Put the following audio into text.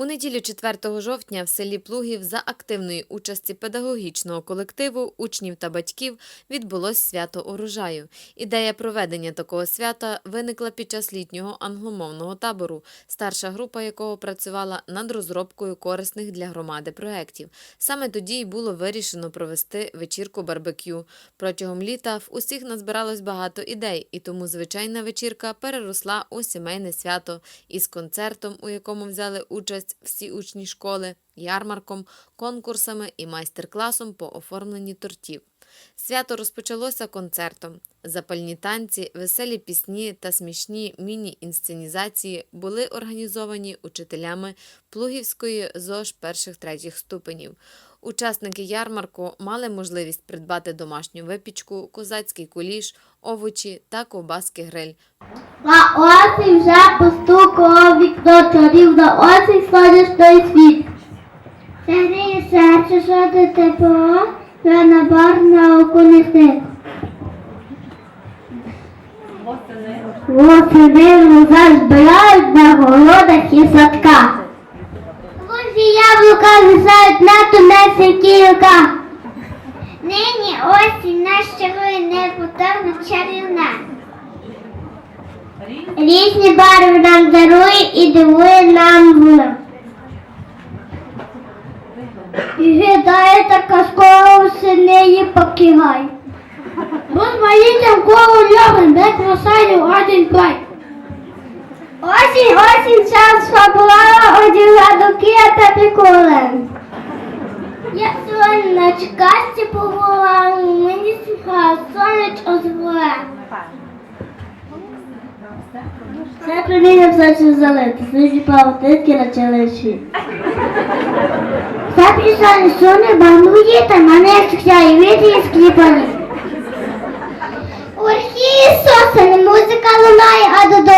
У неділю 4 жовтня в селі Плугів за активної участі педагогічного колективу, учнів та батьків відбулось свято урожаю. Ідея проведення такого свята виникла під час літнього англомовного табору, старша група якого працювала над розробкою корисних для громади проєктів. Саме тоді й було вирішено провести вечірку барбекю. Протягом літа в усіх назбиралось багато ідей, і тому звичайна вечірка переросла у сімейне свято із концертом, у якому взяли участь всі учні школи, ярмарком, конкурсами і майстер-класом по оформленні тортів. Свято розпочалося концертом. Запальні танці, веселі пісні та смішні міні-інсценізації були організовані учителями Плугівської ЗОЖ перших третіх ступенів. Учасники ярмарку мали можливість придбати домашню випічку, козацький куліш, овочі та ковбаски гриль. На осінь вже постукало вікно чарів на осінь сонячний світ. Це гріє серце, тепло, вже на бар на околісник. Восени луза збирають на городах і садках. Лузі яблука висають на тунець кілька. Нині осінь наш чарує неповторно чарівна. Різні барви нам дарує і дивує нам вона. І гадає та казково синеї покигай. Розмаїттям коло льоги, де красаю один край. Осінь, осінь, час фабулала, одягла до кия та приколем. Я сьогодні на чекасті побула, мені сміха, сонечко зволе. Це приміряв все залити, слизі павутинки на челечі. Це пішла не суне, банує, та мене схяє віти і скліпані. У архії сосени музика лунає, а додому